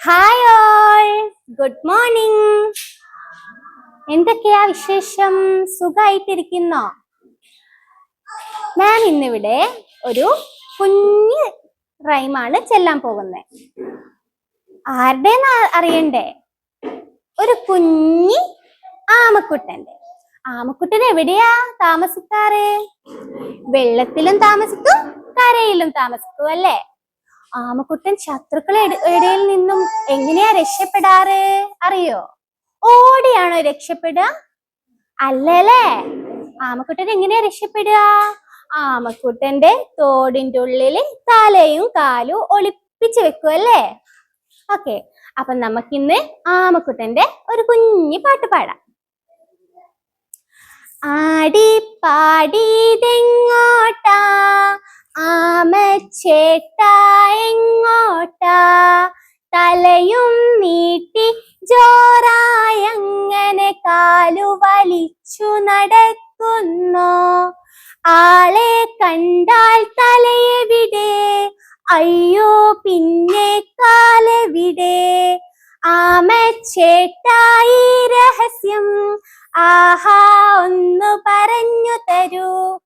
Hi all good morning എന്തൊക്കെയാ വിശേഷം? സുഖമായിട്ടിരിക്കുന്നോ മാം ഇന്നിവിടെ ഒരു കുഞ്ഞ് റൈമാണ് ചെല്ലാൻ പോകുന്നത് ആരുടെ അറിയണ്ടേ? ഒരു കുഞ്ഞി ആമക്കുട്ടന്റെ ആമക്കുട്ടൻ എവിടെയാ താമസിക്കാറ്? വെള്ളത്തിലും താമസിക്കും കരയിലും താമസിക്കും അല്ലേ? ആമക്കുട്ടൻ ശത്രുക്കളെ ഇടയിൽ നിന്നും എങ്ങനെയാ രക്ഷപ്പെടാറ്? അറിയോ? ഓടിയാണോ രക്ഷപ്പെടുക? അല്ലല്ലേ? ആമക്കുട്ടൻ എങ്ങനെയാ രക്ഷപ്പെടുക? ആമക്കുട്ടന്റെ തോടിന്റെ ഉള്ളിൽ തലയും കാലും ഒളിപ്പിച്ച് വെക്കും അല്ലേ? ഓക്കെ. അപ്പൊ നമുക്കിന്ന് ആമക്കുട്ടന്റെ ഒരു കുഞ്ഞി പാട്ട് പാടാം. ആടി പാടിതെങ്ങോട്ടാ ആമച്ചേട്ടാ എങ്ങോട്ടാ? തലയും നീട്ടി ജോറായങ്ങനെ കാലു വലിച്ചു നടക്കുന്നു. ആളെ കണ്ടാൽ തലയെവിടെ? അയ്യോ പിന്നെ കാലെവിടെ? ആമച്ചേട്ടായി രഹസ്യം. ആഹാ ഒന്ന് പറഞ്ഞു തരൂ.